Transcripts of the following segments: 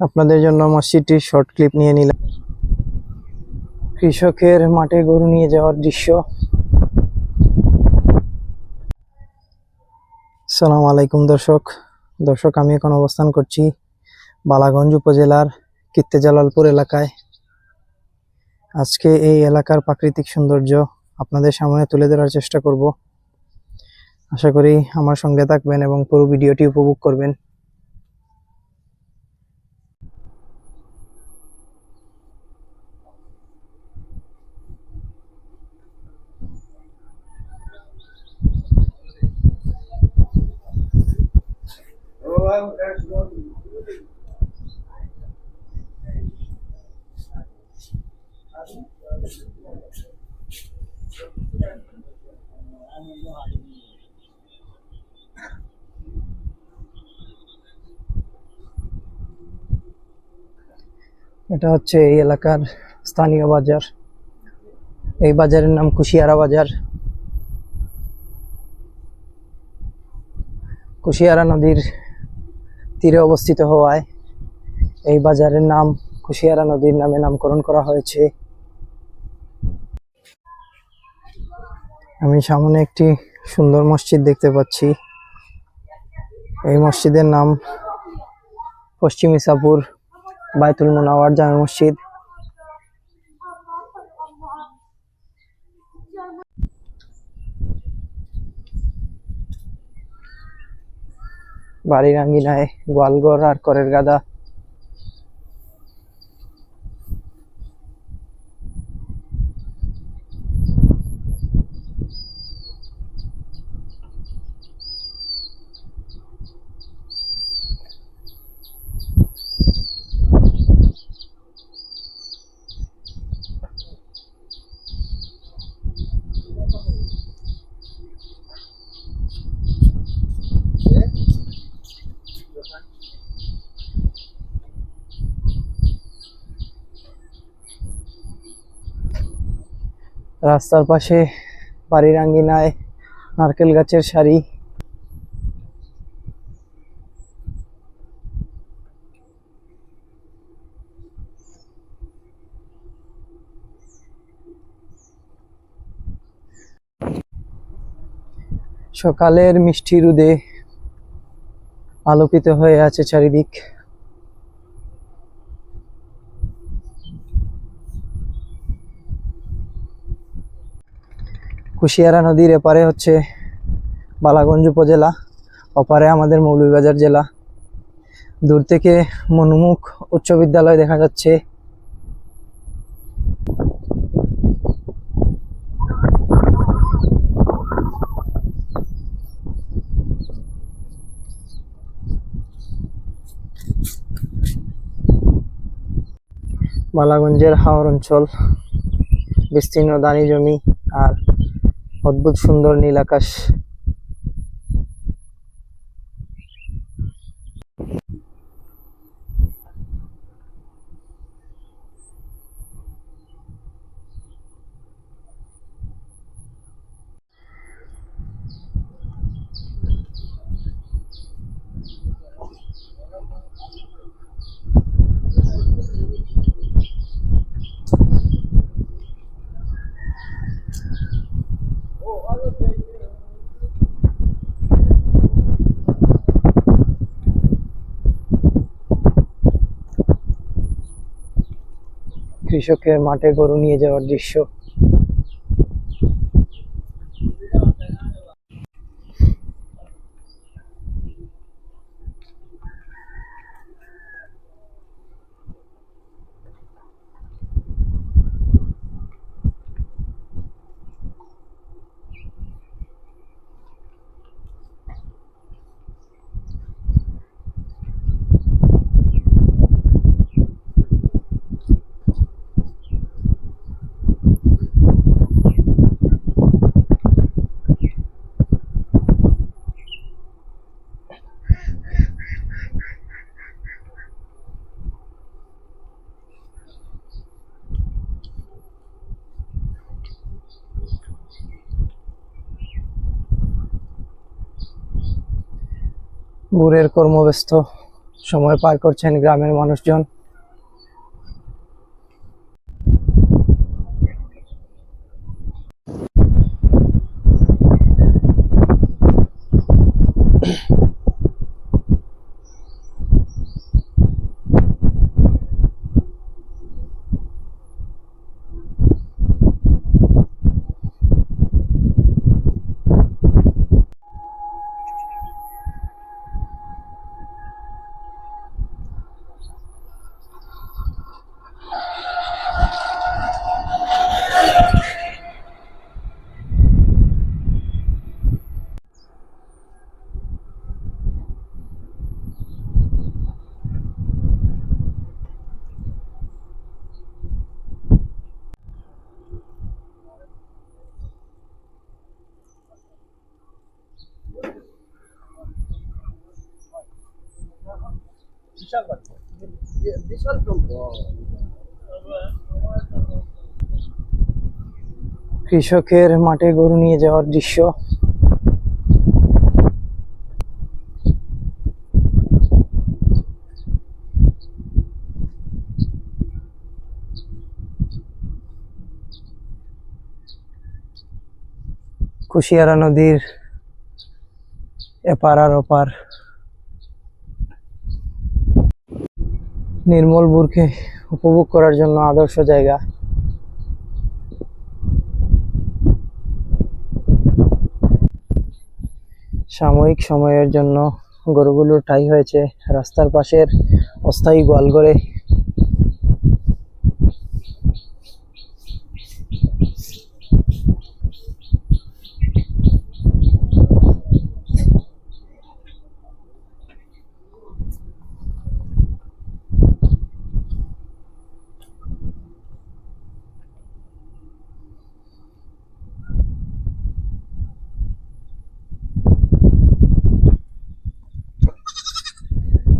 আপনাদের জন্য মসজিদটির শর্ট ক্লিপ নিয়ে নিলাম। কৃষকের মাঠে গরু নিয়ে যাওয়ার দৃশ্য। সালাম আলাইকুম দর্শক। দর্শক, আমি এখন অবস্থান করছি বালাগঞ্জ উপজেলার কিত্তেজালালপুর এলাকায়। আজকে এই এলাকার প্রাকৃতিক সৌন্দর্য আপনাদের সামনে তুলে ধরার চেষ্টা করব। আশা করি আমার সঙ্গে থাকবেন এবং পুরো ভিডিওটি উপভোগ করবেন। এটা হচ্ছে এই এলাকার স্থানীয় বাজার। এই বাজারের নাম কুশিয়ারা বাজার। কুশিয়ারা নদীর তীরে অবস্থিত হওয়ায় এই বাজারের নাম কুশিয়ারা নদীর নামে নামকরণ করা হয়েছে। আমি সামনে একটি সুন্দর মসজিদ দেখতে পাচ্ছি। এই মসজিদের নাম পশ্চিম ইসাপুর বাইতুল মোনাওয়ার জামে মসজিদ। বাড়ির আঙ্গিনায় গোয়ালঘর আর করের গাদা। রাস্তার পাশে বাড়ির আঙ্গিনায় নারকেল গাছের সারি। সকালের মিষ্টি রুদে আলোকিত হয়ে আছে চারিদিক। কুশিয়ারা নদীর এপারে হচ্ছে বালাগঞ্জ উপজেলা, ওপারে আমাদের মৌলভীবাজার জেলা। দূর থেকে মনুমুখ উচ্চ বিদ্যালয় দেখা যাচ্ছে। বালাগঞ্জের হাওর অঞ্চল, বিস্তীর্ণ দানি জমি আর অদ্ভুত সুন্দর নীল আকাশ কৃষকের মাঠে গরু নিয়ে যাওয়ার দৃশ্য। ভোরের কর্মব্যস্ত সময় পার করছেন গ্রামের মানুষজন কৃষকের মাঠে গরু নিয়ে যাওয়ার দৃশ্য। কুশিয়ারা নদীর এপার আর ওপার নির্মল বুরকে উপভোগ করার জন্য আদর্শ জায়গা। সাময়িক সময়ের জন্য গরুগুলো ঠাই হয়েছে। রাস্তার পাশের অস্থায়ী গোয়াল গোয়ালঘরে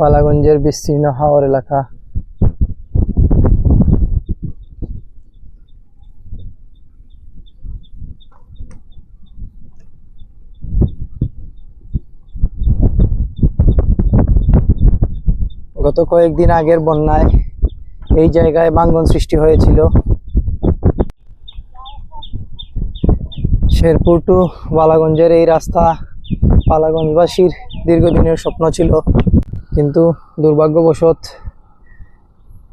বালাগঞ্জের বিস্তীর্ণ হাওর এলাকা। গত কয়েকদিন আগের বন্যায় এই জায়গায় ভাঙ্গন সৃষ্টি হয়েছিল। শেরপুর টু বালাগঞ্জের এই রাস্তা বালাগঞ্জবাসীর দীর্ঘদিনের স্বপ্ন ছিল। কিন্তু দুর্ভাগ্যবশত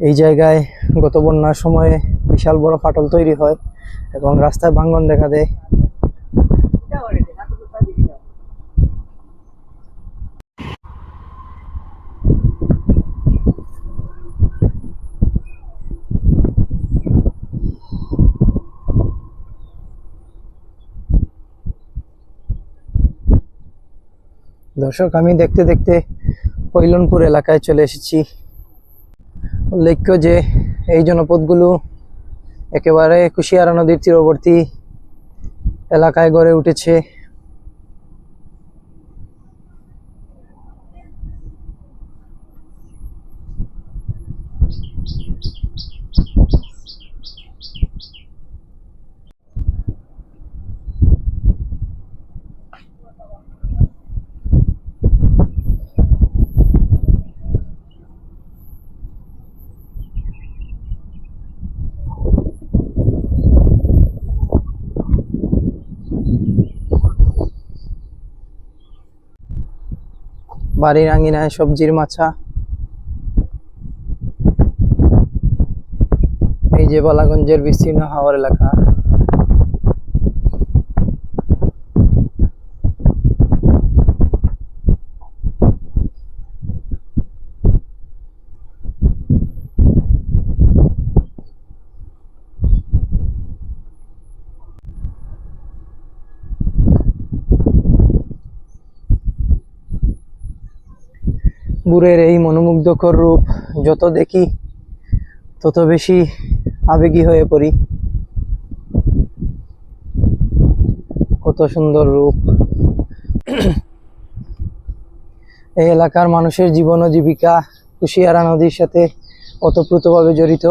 এই জায়গায় গত বন্যার সময়ে বিশাল বড় ফাটল তৈরি হয় এবং রাস্তায় ভাঙ্গন দেখা দেয়। দর্শক, আমি দেখতে দেখতে কৈলনপুর এলাকায় চলে এসেছি। উল্লেখ্য যে এই জনপদগুলো একেবারে কুশিয়ারা নদীর তীরবর্তী এলাকায় গড়ে উঠেছে। বাড়ির আঙিনায় সবজির মাছা। এই যে বালাগঞ্জের বিস্তীর্ণ হাওয়ার এলাকা। বুড়ের এই মনোমুগ্ধকর রূপ যত দেখি, তত বেশি আবেগী হয়ে পড়ি। কত সুন্দর রূপ। এই এলাকার মানুষের জীবন ও জীবিকা কুশিয়ারা নদীর সাথে ওতপ্রোতভাবে জড়িত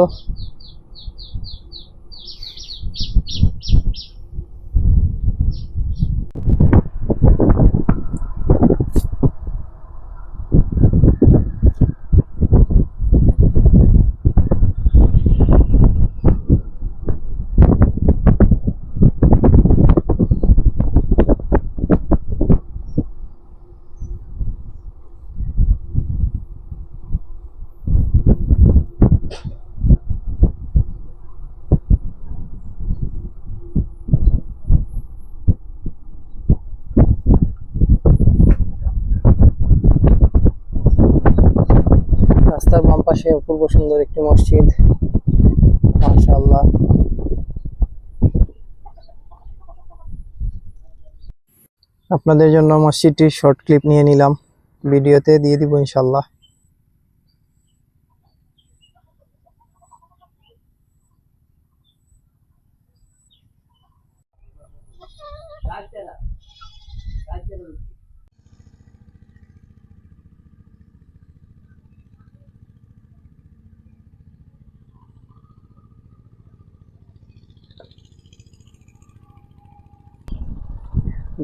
রাস্তার বাম পাশে অপূর্ব সুন্দর একটি মসজিদ। মাশাআল্লাহ। আপনাদের জন্য মসজিদটির শর্ট ক্লিপ নিয়ে নিলাম। ভিডিওতে দিয়ে দিব ইনশাল্লাহ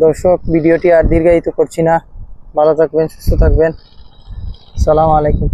দর্শক ভিডিওটি আর দীর্ঘায়িত করছি না। ভালো থাকবেন সুস্থ থাকবেন। সালাম আলাইকুম।